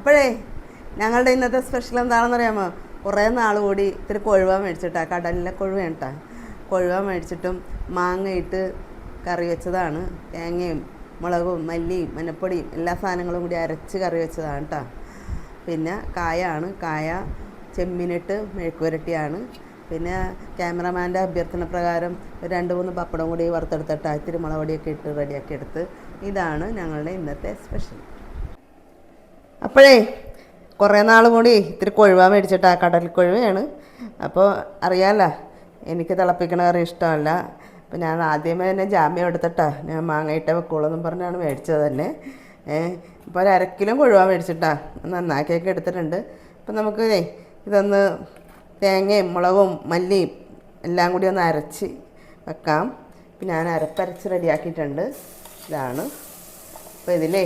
അപ്പോഴേ ഞങ്ങളുടെ ഇന്നത്തെ സ്പെഷ്യൽ എന്താണെന്ന് അറിയാമോ കുറേ നാൾ കൂടി ഇത്തിരി കൊഴുവ മേടിച്ചിട്ടാ കടലിലെ കൊഴുവയാണ് കേട്ടാ കൊഴുവ മേടിച്ചിട്ടും മാങ്ങയിട്ട് കറി വെച്ചതാണ്. തേങ്ങയും മുളകും മല്ലിയും മഞ്ഞപ്പൊടിയും എല്ലാ സാധനങ്ങളും കൂടി അരച്ച് കറി വെച്ചതാണ് കേട്ടോ പിന്നെ കായാണ്. കായ ചെമ്മീനിട്ട് മെഴുക്കുവരട്ടിയാണ് പിന്നെ ക്യാമറമാന്റെ അഭ്യർത്ഥന പ്രകാരം രണ്ട് മൂന്ന് പപ്പടം കൂടി വറുത്തെടുത്തിട്ട് ഇത്തിരി മുളക് പൊടിയൊക്കെ ഇട്ട് റെഡിയാക്കി എടുത്ത്. ഇതാണ് ഞങ്ങളുടെ ഇന്നത്തെ സ്പെഷ്യൽ അപ്പോഴേ കുറേ നാൾ കൂടി ഇത്തിരി കൊഴുവ മേടിച്ചിട്ടാ കടൽ കൊഴുവയാണ്. അപ്പോൾ അറിയാമല്ല എനിക്ക് തിളപ്പിക്കണ കറി ഇഷ്ടമല്ല. അപ്പോൾ ഞാൻ ആദ്യമേ തന്നെ ജാമ്യം എടുത്തിട്ടാ ഞാൻ മാങ്ങയിട്ടേ വെക്കുള്ളൂ പറഞ്ഞാണ് മേടിച്ചത് തന്നെ. ഇപ്പോൾ ഒരു കൊഴുവാ മേടിച്ചിട്ടാ നന്നാക്കിയൊക്കെ എടുത്തിട്ടുണ്ട്. അപ്പം നമുക്ക് ഇതൊന്ന് തേങ്ങയും മുളകും മല്ലിയും എല്ലാം കൂടി ഒന്ന് അരച്ച് വെക്കാം. പിന്നെ ഞാൻ അരപ്പരച്ച് റെഡിയാക്കിയിട്ടുണ്ട്. ഇതാണ്. അപ്പോൾ ഇതിലേ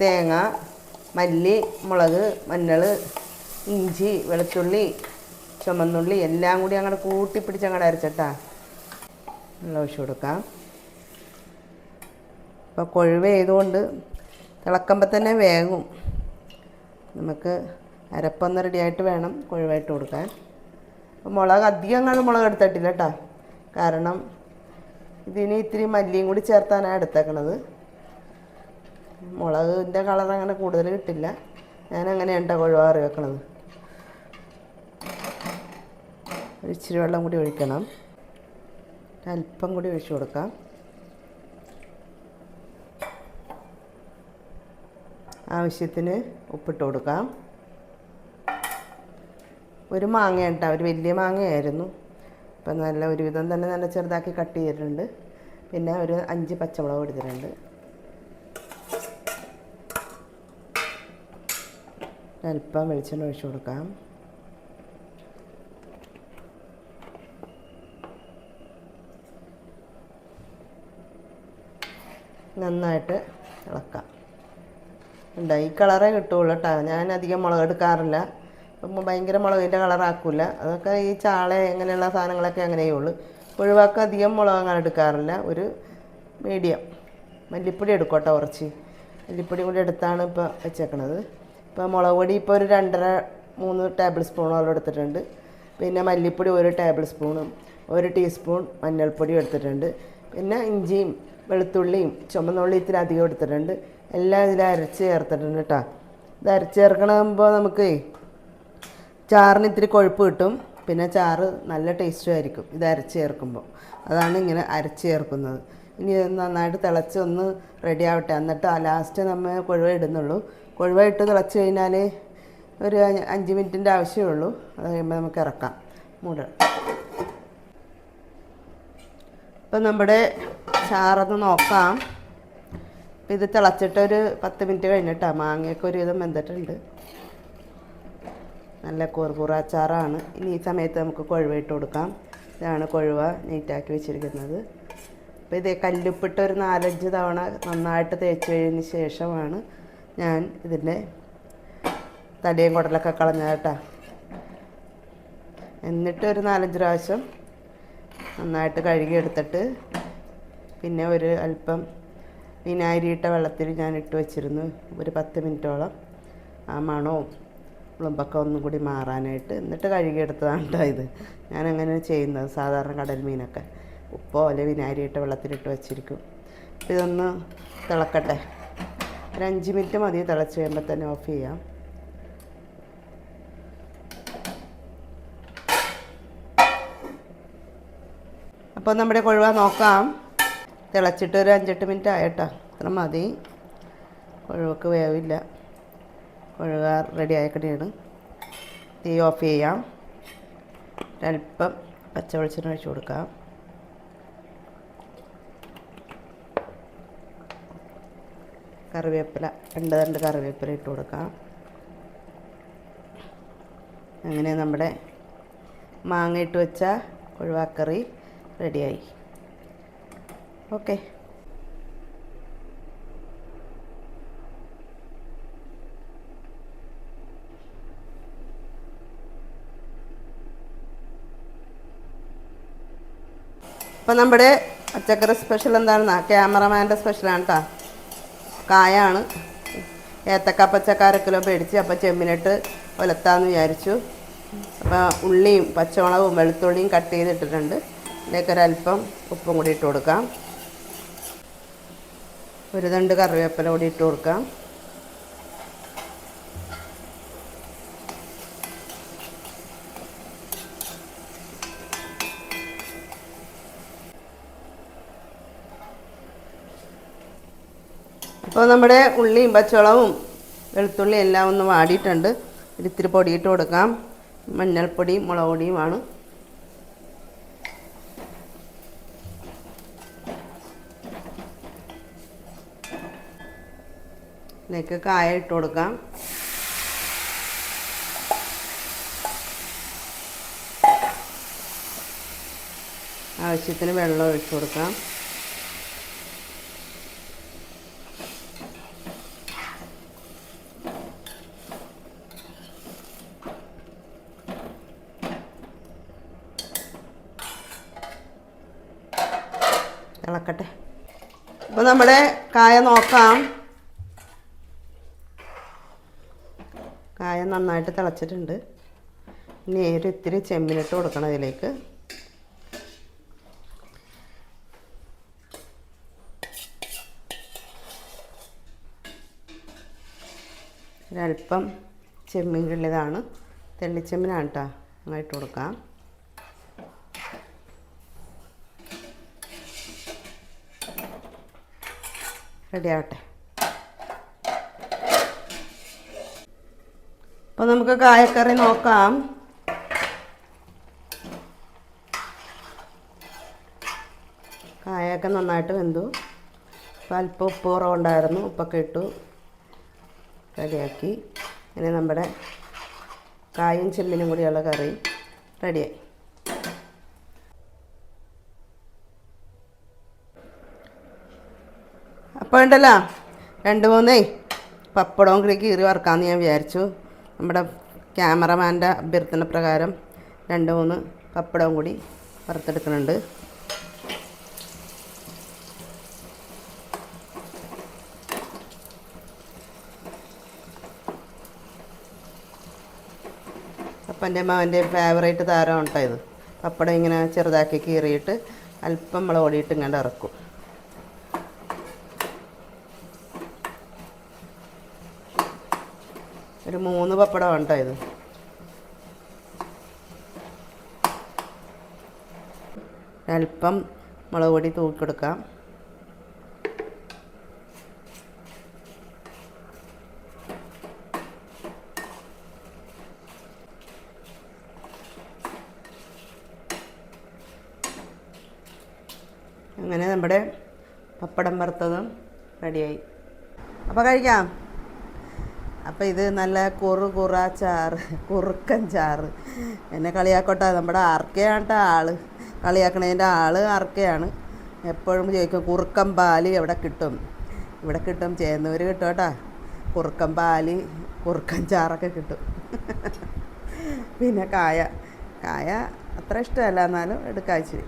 തേങ്ങ മല്ലി മുളക് മഞ്ഞൾ ഇഞ്ചി വെളുത്തുള്ളി ചുമന്നുള്ളി എല്ലാം കൂടി അങ്ങോട്ട് കൂട്ടിപ്പിടിച്ച് അങ്ങോട്ട് അരച്ചിട്ടാ വെള്ളം ഒഴിച്ചു കൊടുക്കാം. അപ്പോൾ കൊഴുവ ചെയ്തുകൊണ്ട് തിളക്കുമ്പോൾ തന്നെ വേകും നമുക്ക് അരപ്പൊന്ന് റെഡിയായിട്ട് വേണം കൊഴുവായിട്ട് കൊടുക്കാൻ. അപ്പോൾ മുളക് അധികം കാണും മുളക് എടുത്തിട്ടില്ല കേട്ടോ കാരണം ഇതിന് ഇത്തിരി മല്ലിയും കൂടി ചേർത്താനാണ് എടുത്തേക്കണത്. മുളകിന്റെ കളർ അങ്ങനെ കൂടുതൽ കിട്ടില്ല. ഞാൻ അങ്ങനെയാണ് കൊഴുവ കൊഴുവാറി വെക്കണത്. ഇച്ചിരി വെള്ളം കൂടി ഒഴിക്കണം. അല്പം കൂടി ഒഴിച്ചു കൊടുക്കാം. ആവശ്യത്തിന് ഉപ്പിട്ട് കൊടുക്കാം. ഒരു മാങ്ങ കേട്ടോ ഒരു വലിയ മാങ്ങയായിരുന്നു. അപ്പം നല്ല ഒരുവിധം തന്നെ നല്ല ചെറുതാക്കി കട്ട് ചെയ്തിട്ടുണ്ട്. പിന്നെ ഒരു അഞ്ച് പച്ചമുളക് എടുത്തിട്ടുണ്ട് അല്പം വെളിച്ചെണ്ണ ഒഴിച്ചു കൊടുക്കാം. നന്നായിട്ട് ഇളക്കാം. ഉണ്ട് ഈ കളറേ കിട്ടുള്ളൂ കേട്ടോ ഞാൻ അധികം മുളക് എടുക്കാറില്ല. അപ്പം ഭയങ്കര മുളകിന്റെ കളറാക്കില്ല അതൊക്കെ ഈ ചാള അങ്ങനെയുള്ള സാധനങ്ങളൊക്കെ അങ്ങനെയേ ഉള്ളൂ. ഒഴിവാക്കാൻ അധികം മുളക് അങ്ങനെ എടുക്കാറില്ല. ഒരു മീഡിയം മല്ലിപ്പൊടി എടുക്കോട്ടെ കുറച്ച്. മല്ലിപ്പൊടി കൂടി എടുത്താണ് ഇപ്പോൾ വെച്ചേക്കണത്. ഇപ്പോൾ മുളക് പൊടി ഇപ്പോൾ ഒരു രണ്ടര മൂന്ന് ടേബിൾ സ്പൂണോളം എടുത്തിട്ടുണ്ട്. പിന്നെ മല്ലിപ്പൊടി ഒരു ടേബിൾ സ്പൂണും ഒരു ടീസ്പൂൺ മഞ്ഞൾപ്പൊടി എടുത്തിട്ടുണ്ട്. പിന്നെ ഇഞ്ചിയും വെളുത്തുള്ളിയും ചുമന്നുള്ളി ഇത്തിരി അധികം എടുത്തിട്ടുണ്ട്. എല്ലാം ഇതിൽ അരച്ച് ചേർത്തിട്ടുണ്ട് കേട്ടോ ഇത് അരച്ച് ചേർക്കണമ്പോൾ നമുക്ക് ചാറിന് ഇത്തിരി കൊഴുപ്പ് കിട്ടും. പിന്നെ ചാറ് നല്ല ടേസ്റ്റും ആയിരിക്കും ഇത് അരച്ച് ചേർക്കുമ്പോൾ അതാണ് ഇങ്ങനെ അരച്ച് ചേർക്കുന്നത്. ഇനി നന്നായിട്ട് തിളച്ച് ഒന്ന് റെഡി ആവട്ടെ. എന്നിട്ട് ലാസ്റ്റ് നമ്മൾ കൊഴുവ ഇടുന്നുള്ളൂ. കൊഴുവ ഇട്ട് തിളച്ച് കഴിഞ്ഞാൽ ഒരു അഞ്ച് മിനിറ്റിന്റെ ആവശ്യമേ ഉള്ളൂ. അത് കഴിയുമ്പോൾ നമുക്ക് ഇറക്കാം. മൂട. ഇപ്പം നമ്മുടെ ചാറൊന്ന് നോക്കാം. അപ്പം ഇത് തിളച്ചിട്ടൊരു പത്ത് മിനിറ്റ് കഴിഞ്ഞിട്ടാണ് മാങ്ങയൊക്കെ ഒരുവിധം വെന്തിട്ടുണ്ട്. നല്ല കൂർക്കൂറ അച്ചാറാണ്. ഇനി ഈ സമയത്ത് നമുക്ക് കൊഴുവ ഇട്ട് കൊടുക്കാം. ഇതാണ് കൊഴുവ നീറ്റാക്കി വെച്ചിരിക്കുന്നത്. അപ്പോൾ ഇത് കല്ലുപ്പിട്ട് ഒരു നാലഞ്ച് തവണ നന്നായിട്ട് തേച്ച് കഴിഞ്ഞതിന് ശേഷമാണ് ഞാൻ ഇതിന്റെ തടിയും കുടലൊക്കെ കളഞ്ഞ എന്നിട്ട് ഒരു നാലഞ്ച് പ്രാവശ്യം നന്നായിട്ട് കഴുകിയെടുത്തിട്ട് പിന്നെ ഒരു അല്പം വിനാഗിരിയിട്ട വെള്ളത്തിൽ ഞാൻ ഇട്ട് വെച്ചിരുന്നു. ഒരു പത്ത് മിനിറ്റോളം ആ മണവും ഉളുമ്പൊക്കെ ഒന്നും കൂടി മാറാനായിട്ട് എന്നിട്ട് കഴുകിയെടുത്തതാണ് കേട്ടോ ഇത്. ഞാൻ അങ്ങനെ ചെയ്യുന്നത് സാധാരണ കടൽ മീനൊക്കെ. ഉപ്പോ അല്ലെ വിനാഗിരിയിട്ട വെള്ളത്തിലിട്ട് വെച്ചിരിക്കും. ഇതൊന്ന് തിളക്കട്ടെ. ഒരു അഞ്ച് മിനിറ്റ് മതി തിളച്ച് കഴിയുമ്പോൾ തന്നെ ഓഫ് ചെയ്യാം. അപ്പോൾ നമ്മുടെ കൊഴുവ നോക്കാം. തിളച്ചിട്ട് ഒരു അഞ്ചെട്ട് മിനിറ്റ് ആയിട്ടോ. അത്ര മതി. കൊഴുവക്ക് വേവില്ല. കൊഴുവ റെഡി ആയിക്കണേണ് തീ ഓഫ് ചെയ്യാം. ഒരല്പം പച്ച വെളിച്ചെണ്ണ ഒഴിച്ച് കൊടുക്കാം. കറിവേപ്പില രണ്ട് രണ്ട് കറിവേപ്പില ഇട്ട് കൊടുക്കാം. അങ്ങനെ നമ്മുടെ മാങ്ങ ഇട്ട് വെച്ച ഒഴിവാക്കറി റെഡിയായി. ഓക്കെ. അപ്പം നമ്മുടെ പച്ചക്കറി സ്പെഷ്യൽ എന്താണെന്നാ? ക്യാമറമാന്റെ സ്പെഷ്യലാണ് കേട്ടോ കായാണ്. ഏത്തക്ക പച്ചക്ക അര കിലോ മേടിച്ച് അപ്പോൾ ചെമ്മിനിട്ട് ഒലത്താന്ന് വിചാരിച്ചു. അപ്പോൾ ഉള്ളിയും പച്ചമുളകും വെളുത്തുള്ളിയും കട്ട് ചെയ്തിട്ടിട്ടുണ്ട്. ഇതിലേക്ക് ഒരല്പം ഉപ്പും കൂടി ഇട്ട് കൊടുക്കാം. ഒരു തണ്ട് കറിവേപ്പില കൂടി ഇട്ട് കൊടുക്കാം. ഇപ്പോൾ നമ്മുടെ ഉള്ളിയും പച്ചവളവും വെളുത്തുള്ളിയും എല്ലാം ഒന്ന് വാടിയിട്ടുണ്ട്. ഒരിത്തിരി പൊടി പൊടിയിട്ട് കൊടുക്കാം. മഞ്ഞൾപ്പൊടിയും മുളക് പൊടിയുമാണ്. ഇതിലേക്ക് കായ ഇട്ട് കൊടുക്കാം. ആവശ്യത്തിന് വെള്ളം ഒഴിച്ചു കൊടുക്കാം. ഇളക്കട്ടെ അപ്പോൾ നമ്മുടെ കായ നോക്കാം. കായ നന്നായിട്ട് തിളച്ചിട്ടുണ്ട്. ഇനി ഒരു ഇത്തിരി ചെമ്മിനിട്ട് കൊടുക്കണം ഇതിലേക്ക് ഒരല്പം ചെമ്മീൻ കിള്ളിയതാണ് തെള്ളിച്ചെമ്മീനാണ് കേട്ടോ അങ്ങോട്ട് കൊടുക്കാം. റെഡി ആവട്ടെ അപ്പോൾ നമുക്ക് കായക്കറി നോക്കാം. കായൊക്കെ നന്നായിട്ട് വെന്തു. അപ്പോൾ അല്പം ഉപ്പ് കുറവുണ്ടായിരുന്നു. ഉപ്പൊക്കെ ഇട്ടു. റെഡിയാക്കി. ഇനി നമ്മുടെ കായും ചെമ്മിനും കൂടിയുള്ള കറി റെഡിയായി. അപ്പോൾ ഉണ്ടല്ലോ രണ്ട് മൂന്നേ. പപ്പടവും കൂടി കീറി വറക്കാമെന്ന് ഞാൻ വിചാരിച്ചു. നമ്മുടെ ക്യാമറമാന്റെ അഭ്യർത്ഥന പ്രകാരം രണ്ട് മൂന്ന് പപ്പടവും കൂടി വറുത്തെടുക്കുന്നുണ്ട്. അപ്പന്റെ മകന്റെ ഫേവറേറ്റ് താരമാണ് കേട്ടോ ഇത്. പപ്പടം ഇങ്ങനെ ചെറുതാക്കി കീറിയിട്ട് അല്പം മുളക് പൊടിയിട്ട് ഇങ്ങനെ ഇറക്കും. ഒരു മൂന്ന് പപ്പടം ഉണ്ടോ ഇത്. അല്പം മുളക് പൊടി തൂക്കിക്കൊടുക്കാം അങ്ങനെ നമ്മുടെ പപ്പടം വറുത്തതും റെഡിയായി. അപ്പോൾ കഴിക്കാം. അപ്പോൾ ഇത് നല്ല കുറു കുറ ചാറ് കുറുക്കൻ ചാറ്. എന്നെ കളിയാക്കോട്ടെ നമ്മുടെ ആർക്കയാണ് ആൾ. കളിയാക്കണതിന്റെ ആൾ ആർക്കയാണ്. എപ്പോഴും ചോദിക്കും കുറുക്കൻ പാൽ എവിടെ കിട്ടും? ഇവിടെ കിട്ടും ചേന്നൂർ കിട്ടും കേട്ടോ കുറുക്കൻ പാൽ കുറുക്കൻ ചാറൊക്കെ കിട്ടും. പിന്നെ കായ. കായ അത്ര ഇഷ്ടമല്ല എന്നാലും എടുക്കാച്ചിരി.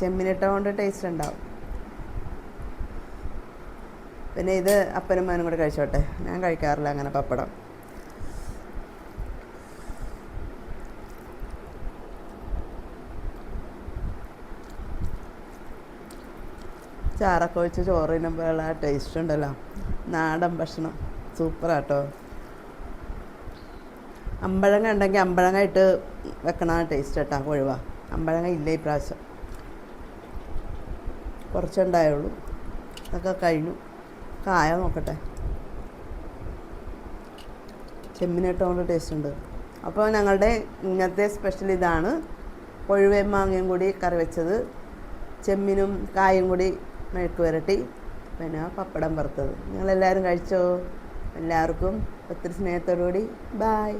ചെമ്മിനിട്ട കൊണ്ട് ടേസ്റ്റ് ഉണ്ടാവും. പിന്നെ ഇത് അപ്പനും മോനും കൂടെ കഴിച്ചോട്ടെ. ഞാൻ കഴിക്കാറില്ല അങ്ങനെ പപ്പടം. ചാറൊക്കെ ഒഴിച്ച് ചോറിനുമ്പോഴുള്ള ആ ടേസ്റ്റ് ഉണ്ടല്ലോ. നാടൻ ഭക്ഷണം. സൂപ്പറാട്ടോ അമ്പഴങ്ങ ഉണ്ടെങ്കിൽ അമ്പഴങ്ങ ഇട്ട് വെക്കണ ടേസ്റ്റ് കേട്ടോ കൊഴുവ. അമ്പഴങ്ങ ഇല്ല ഈ പ്രാവശ്യം കുറച്ചുണ്ടായുള്ളൂ. അതൊക്കെ കഴിഞ്ഞു. കായ നോക്കട്ടെ. ചെമ്മിനിട്ടുകൊണ്ട് ടേസ്റ്റ് ഉണ്ട്. അപ്പോൾ ഞങ്ങളുടെ ഇന്നത്തെ സ്പെഷ്യൽ ഇതാണ്. കൊഴുവയും മാങ്ങയും കൂടി കറി വെച്ചത്. ചെമ്മിനും കായും കൂടി മെഴുക്ക് വരട്ടി. പിന്നെ പപ്പടം വറുത്തത്. നിങ്ങളെല്ലാവരും കഴിച്ചോ? എല്ലാവർക്കും ഒത്തിരി സ്നേഹത്തോടു കൂടി ബായ്